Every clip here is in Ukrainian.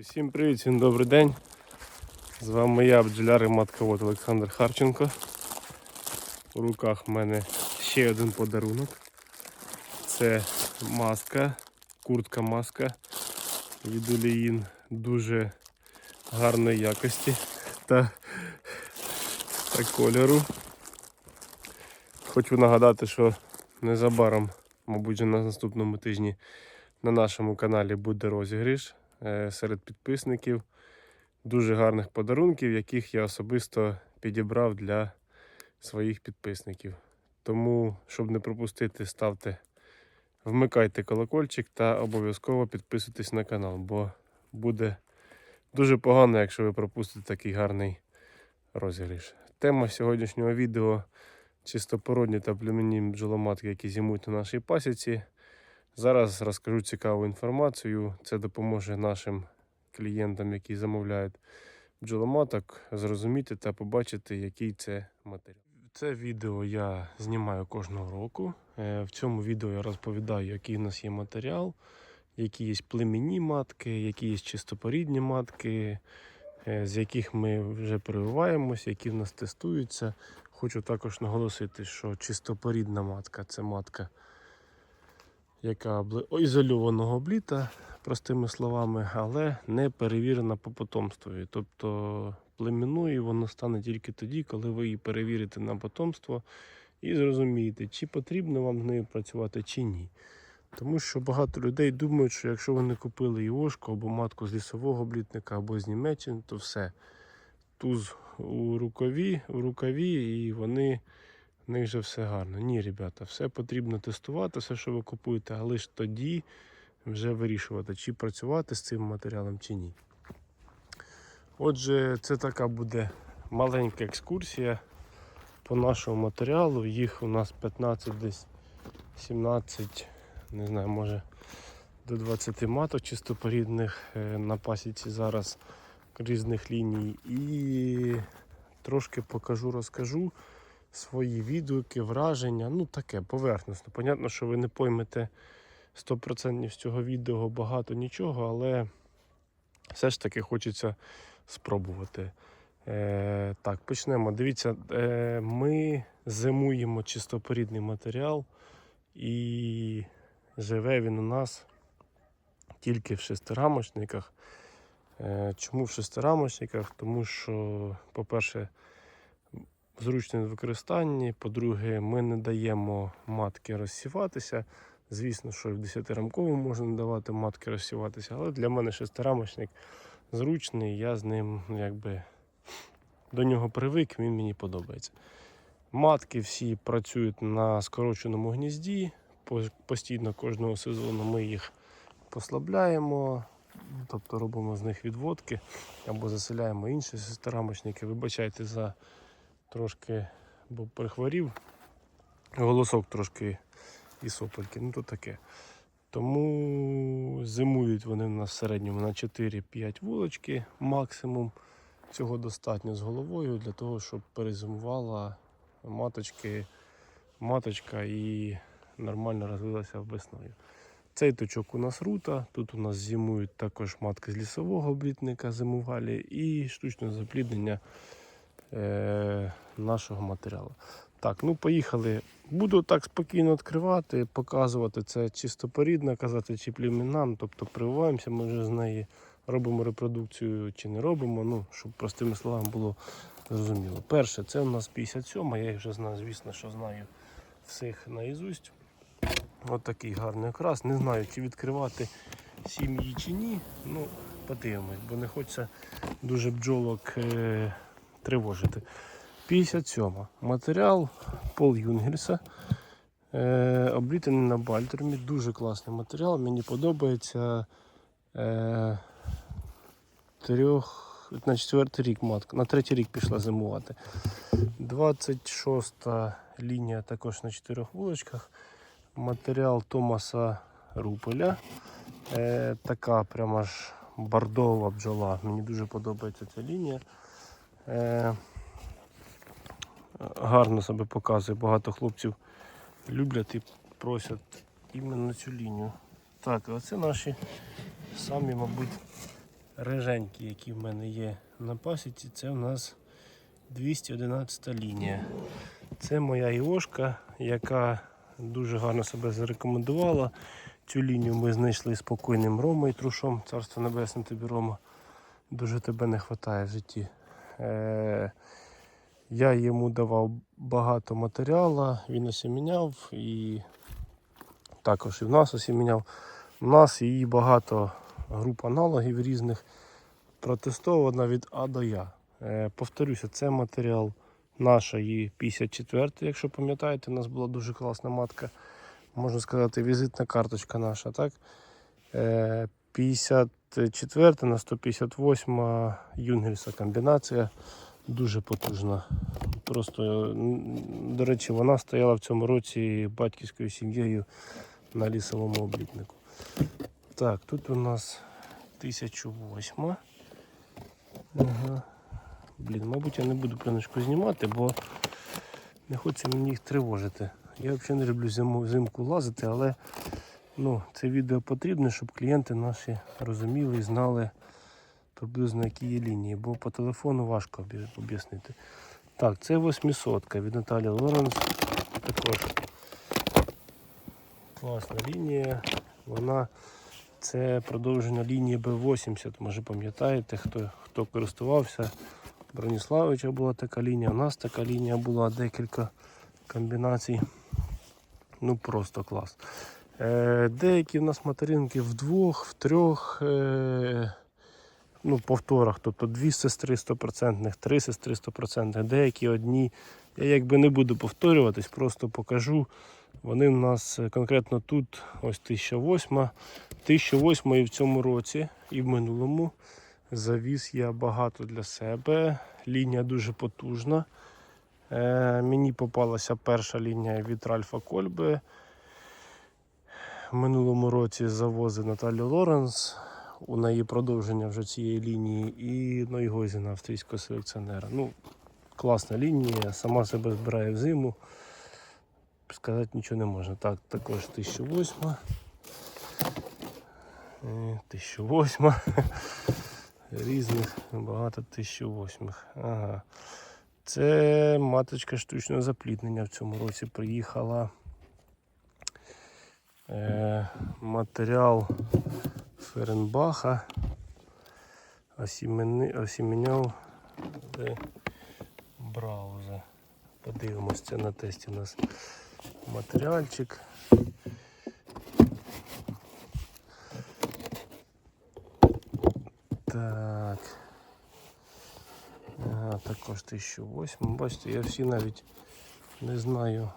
Всім привіт, всім добрий день. З вами я, бджоляр і матковод Олександр Харченко. У руках в мене ще один подарунок. Це маска, куртка маска від Оліїн дуже гарної якості та, та кольору. Хочу нагадати, що незабаром, мабуть, на наступному тижні на нашому каналі буде розіграш е, серед підписників. Дуже гарних подарунків, яких я особисто підібрав для своїх підписників. Тому, щоб не пропустити, ставте, вмикайте колокольчик та обов'язково підписуйтесь на канал, бо буде дуже погано, якщо ви пропустите такий гарний розіграш. Тема сьогоднішнього відео чистопородні та племінні бджоломатки, які зимують на нашій пасіці. Зараз розкажу цікаву інформацію. Це допоможе нашим клієнтам, які замовляють бджоломаток, зрозуміти та побачити, який це матеріал. Це відео я знімаю кожного року. Е, В цьому відео я розповідаю, який у нас є матеріал, які є племінні матки, які є чистопорідні матки, е, з яких ми вже прививаємося, які в нас тестуються. Хочу також наголосити, що чистопорідна матка це матка яка ізольованого обліта, простими словами, але не перевірена по потомствові. Тобто племінною воно стане тільки тоді, коли ви її перевірите на потомство і зрозумієте, чи потрібно вам з нею працювати, чи ні. Тому що багато людей думають, що якщо вони купили іошку або матку з лісового облітника, або з Німеччини, то все. Туз у рукаві, у рукаві і вони в них же все гарно. Ні, ребята, все потрібно тестувати, все, що ви купуєте, але лише тоді вже вирішувати, чи працювати з цим матеріалом, чи ні. Отже, це така буде маленька екскурсія по нашому матеріалу. Їх у нас 15 десь 17, не знаю, може до 20 маток чистопорідних е, на пасіці зараз різних ліній. І трошки покажу, розкажу свої відгуки, враження. Ну таке поверхностно. Понятно, що ви не поймете 100% з цього відео багато нічого, але все ж таки хочеться спробувати. Е, так, почнемо. Дивіться, е, ми зимуємо чистопорідний матеріал, і живе він у нас тільки в шестирамочниках. Е, чому в шестирамочниках? Тому що, по-перше, зручне в використанні. По-друге, ми не даємо матки розсіватися. Звісно, що в 10-рамковому можна давати матки розсіватися, але для мене шестирамочник зручний, я з ним ну, якби до нього привик, він мені подобається. Матки всі працюють на скороченому гнізді. Постійно кожного сезону ми їх послабляємо, тобто робимо з них відводки або заселяємо інші шестирамочники. Вибачайте за трошки, бо прихворів. Голосок трошки і сопельки, ну то таке. Тому зимують вони в нас в середньому на 4-5 вулочки максимум. Цього достатньо з головою для того, щоб перезимувала маточки, маточка і нормально розвилася весною. Цей точок у нас рута, тут у нас зимують також матки з лісового облітника зимувалі і штучне запліднення е, нашого матеріалу. Так, ну поїхали. Буду так спокійно відкривати, показувати. Це чистопорідна, казати, чи племінна, тобто прививаємося, ми вже з неї робимо репродукцію чи не робимо, ну, щоб простими словами було зрозуміло. Перше, це у нас 57, я їх вже знаю, звісно, що знаю всіх наізусть. Ось такий гарний окрас. Не знаю, чи відкривати сім'ї чи ні. Ну, подивимось, бо не хочеться дуже бджолок е, тривожити. 57. Матеріал Пол Юнгельса. Е, облітаний на бальтермі. Дуже класний матеріал. Мені подобається. Е, трьох, на четвертий рік матка. На третій рік пішла зимувати. 26 лінія також на чотирьох вуличках. Матеріал Томаса Рупеля. Е, така прямо ж бордова бджола. Мені дуже подобається ця лінія. Е, гарно себе показує. Багато хлопців люблять і просять іменно цю лінію. Так, а це наші самі, мабуть, реженькі, які в мене є на пасіці, це у нас 211 лінія. Це моя іошка, яка дуже гарно себе зарекомендувала. Цю лінію ми знайшли спокійним Ромою Трушом, царство небесне тобі Рома. Дуже тебе не вистачає в житті. Е, я йому давав багато матеріалу, він осіміняв і також і в нас осіміняв. У нас її багато груп аналогів різних протестована від А до Я. Е, повторюся, це матеріал нашої 54 якщо пам'ятаєте, у нас була дуже класна матка. Можна сказати, візитна карточка наша, так? Е, 54 на 158 Юнгельса комбінація. Дуже потужна. Просто, до речі, вона стояла в цьому році батьківською сім'єю на лісовому облітнику. Так, тут у нас 1008. Ага. Блін, мабуть, я не буду пленочку знімати, бо не хочеться мені їх тривожити. Я взагалі не люблю зимку лазити, але ну, це відео потрібно, щоб клієнти наші розуміли і знали приблизно які є лінії, бо по телефону важко об'яснити. Так, це 800 від Наталі Лоренс. Також класна лінія. Вона це продовження лінії B80. Може пам'ятаєте, хто, хто користувався. Броніславича була така лінія, у нас така лінія була, декілька комбінацій. Ну просто клас. Е, деякі в нас материнки в двох, в трьох е, ну, повторах, тобто дві сестри 100%, три сестри 100%, деякі одні. Я якби не буду повторюватись, просто покажу. Вони в нас е, конкретно тут ось 1008. 1008 і в цьому році, і в минулому завіз я багато для себе. Лінія дуже потужна. Мені попалася перша лінія від Ральфа Кольби. Минулому році завозив Наталю Лоренс. У неї продовження вже цієї лінії і Нойгозіна, австрійського селекціонера. Ну, класна лінія, сама себе збирає в зиму. Сказати нічого не можна. Так, також 1008. Е, 1008. Різних багато 1008. Ага. Це маточка штучного запліднення в цьому році приїхала. Е, матеріал Ференбаха. Де Брауза. Подивимось, це на тесті у нас матеріальчик. Так. Ага, також 1008. Бачите, я всі навіть не знаю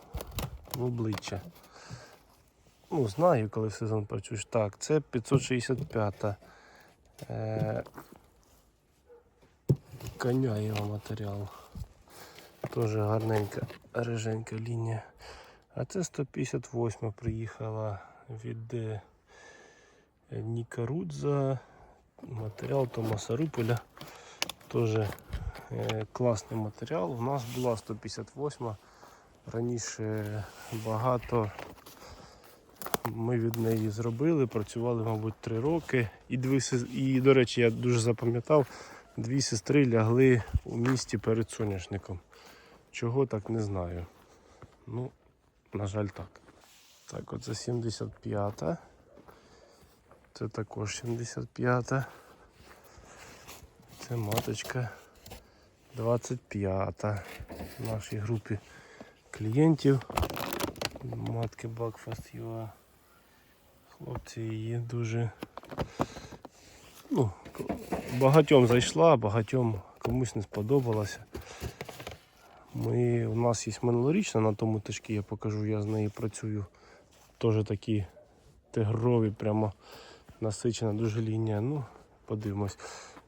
в обличчя. Ну, знаю, коли сезон працюєш. Так, це 565 е, коня його матеріал. Теж гарненька, реженька лінія. А це 158 приїхала від е, Ніка Матеріал Томаса Руполя. Теж е, класний матеріал. У нас була 158. Раніше багато ми від неї зробили, працювали, мабуть, 3 роки. І, дві, і, до речі, я дуже запам'ятав, дві сестри лягли у місті перед соняшником. Чого так не знаю. Ну, на жаль, так. Так, оце 75-та. Це також 75-та. Це маточка 25-та в нашій групі клієнтів. Матки Бакфаст UA. Хлопці її дуже ну, багатьом зайшла, багатьом комусь не сподобалася. Ми, у нас є минулорічна на тому тишки, я покажу, я з нею працюю. Теж такі тигрові, прямо насичена дуже лінія. Ну, подивимось.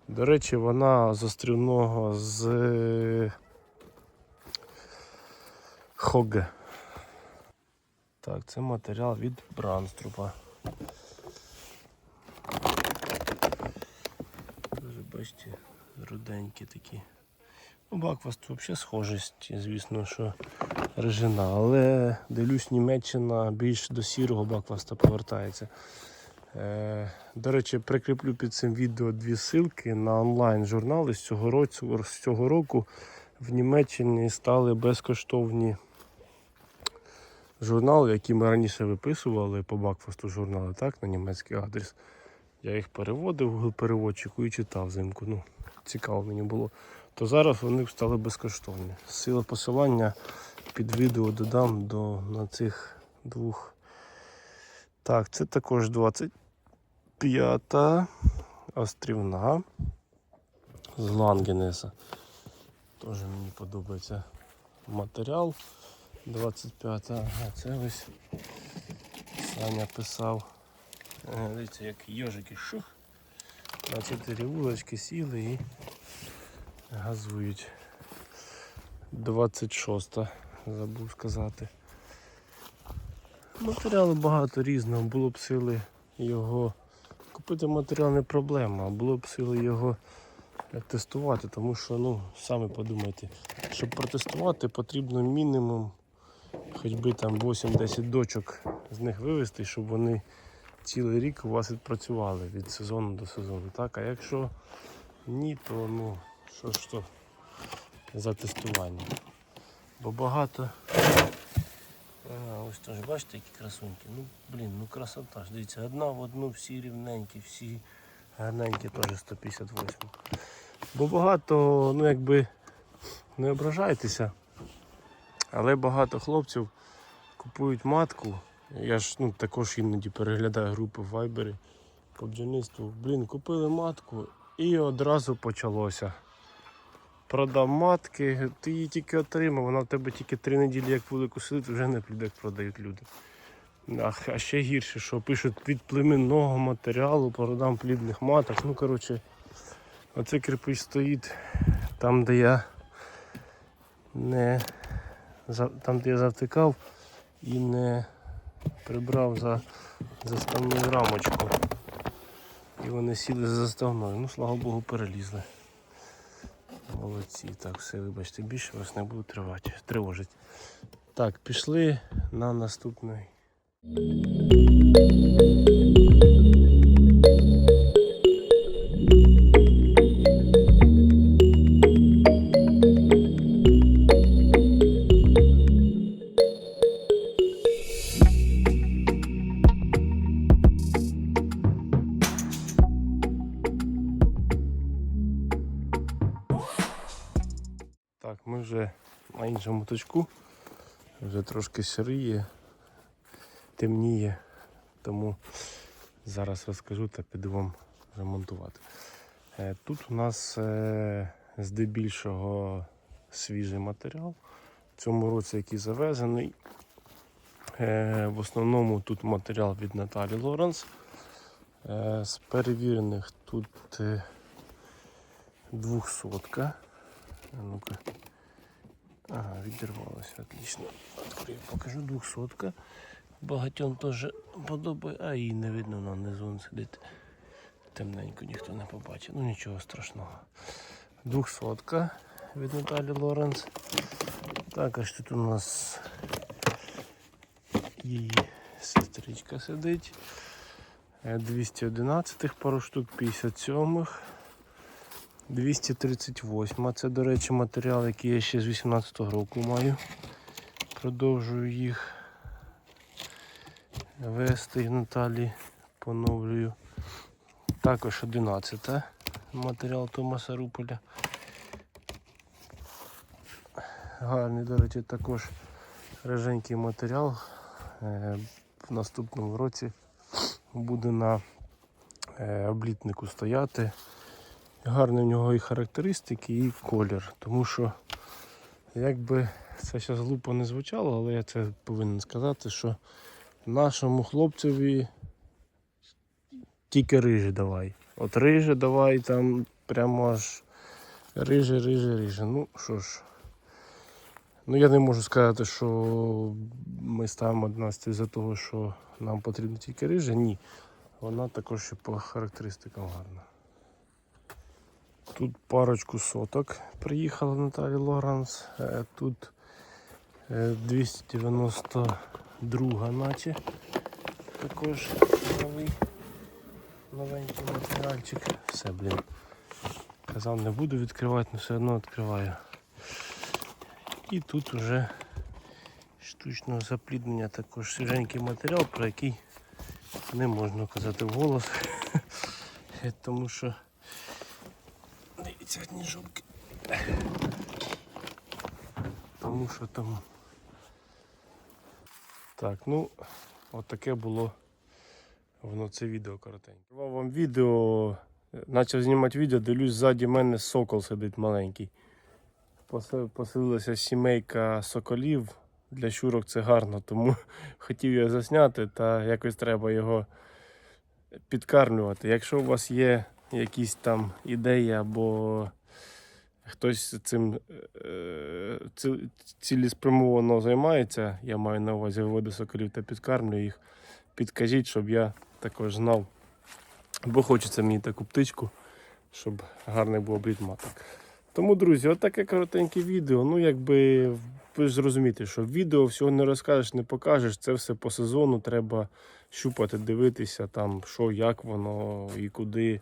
До речі, вона з з Хоге. Так, це матеріал від Бранструпа. Дуже бачите, руденькі такі. Ну, Бакваст взагалі схожість, звісно, що режина, але дивлюсь, Німеччина більш до сірого бакваста повертається. Е, До речі, прикріплю під цим відео дві ссылки на онлайн журнали з цього року, з цього року в Німеччині стали безкоштовні журнали, які ми раніше виписували по Бакфасту журнали, так, на німецький адрес. Я їх переводив в переводчику і читав взимку. Ну, цікаво мені було. То зараз вони стали безкоштовні. Сила посилання під відео додам до, на цих двох. Так, це також 25-та острівна з Лангенеса. Теж мені подобається матеріал. 25 ага, це ось Саня писав. Е, Дивіться, як йожики шух. На чотири вулочки сіли і газують. 26 забув сказати. Матеріалу багато різного, було б сили його. Купити матеріал не проблема, а було б сили його тестувати, тому що, ну, самі подумайте, щоб протестувати, потрібно мінімум хоч би там 8-10 дочок з них вивезти, щоб вони цілий рік у вас відпрацювали від сезону до сезону. Так? А якщо ні, то ну, що ж то за тестування. Бо багато. А, ось теж бачите, які красуньки. Ну, блін, ну красота ж. Дивіться, одна в одну, всі рівненькі, всі гарненькі, теж 158. Бо багато, ну якби не ображайтеся. Але багато хлопців купують матку. Я ж ну, також іноді переглядаю групи в по бджільництву. Блін, купили матку і одразу почалося. Продав матки, ти її тільки отримав, вона в тебе тільки три неділі як вулику сидить, вже не плюде, як продають люди. А, а ще гірше, що пишуть від племенного матеріалу, продам плідних маток. Ну, коротше, оцей кирпич стоїть там, де я не там, де я завтикав і не прибрав за заставну рамочку. І вони сіли за заставною. Ну, слава Богу, перелізли. Молодці. Так, все, вибачте, більше вас не буду тривати, тривожити. Так, пішли на наступний. Ми вже на іншому точку. Вже трошки сиріє, темніє, тому зараз розкажу та піду вам ремонтувати. Е, Тут у нас е, здебільшого свіжий матеріал. В цьому році який завезений. Е, В основному тут матеріал від Наталі Лоренс. З перевірених тут двохсотка. Ну-ка. Ага, відірвалося, отлично. Открию, покажу двохсотка. Багатьом теж подобає, а її не видно на низу сидить. Темненько ніхто не побачить. Ну нічого страшного. Двохсотка від Наталі Лоренс. Також тут у нас її сестричка сидить. Е, 211 пару штук, 57 238. Це, до речі, матеріал, який я ще з 18-го року маю. Продовжую їх вести Наталі, поновлюю. Також 11 матеріал Томаса Руполя. Гарний, до речі, також реженький матеріал. Е, В наступному році буде на е, облітнику стояти. Гарні в нього і характеристики, і колір. Тому що, якби це зараз глупо не звучало, але я це повинен сказати, що нашому хлопцеві тільки риже давай. От риже давай, там прямо аж риже, риже, риже. Ну що ж. Ну я не можу сказати, що ми ставимо 11 за того, що нам потрібно тільки риже. Ні. Вона також ще по характеристикам гарна. Тут парочку соток приїхала Наталі Лоранс. Е, Тут е, 292 наче також новий. новенький матеріальчик. Все, блін. Казав, не буду відкривати, але все одно відкриваю. І тут уже штучного запліднення також свіженький матеріал, про який не можна казати вголос. Тому що одні жопки. Тому що там. Так, ну, от таке було воно це відео коротеньке. Давав вам відео, почав знімати відео, дивлюсь, ззаді мене сокол сидить маленький. Поселилася сімейка соколів. Для щурок це гарно, тому хотів я засняти, та якось треба його підкармлювати. Якщо у вас є якісь там ідеї або хтось цим е, цілеспрямовано займається, я маю на увазі виводи соколів та підкармлюю їх, підкажіть, щоб я також знав. Бо хочеться мені таку птичку, щоб гарний був обліт маток. Тому, друзі, отаке коротеньке відео. Ну, якби ви ж зрозумієте, що відео всього не розкажеш, не покажеш. Це все по сезону треба щупати, дивитися, там, що, як воно і куди.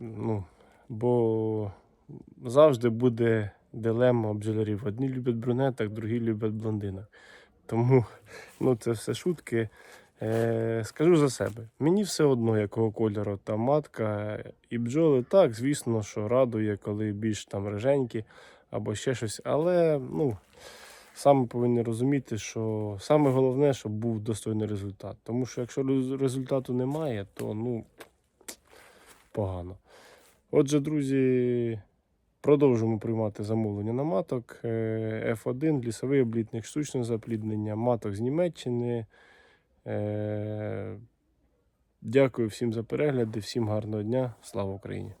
Ну, бо завжди буде дилема бджолярів. Одні люблять брюнеток, другі люблять блондинок. Тому ну, це все шутки. Е, скажу за себе. Мені все одно, якого кольору та матка і бджоли. Так, звісно, що радує, коли більш там риженькі або ще щось. Але ну, саме повинні розуміти, що саме головне, щоб був достойний результат. Тому що якщо результату немає, то ну, погано. Отже, друзі, продовжуємо приймати замовлення на маток. Е, F1, лісовий облітник, штучне запліднення, маток з Німеччини. Е, Дякую всім за перегляди, всім гарного дня. Слава Україні!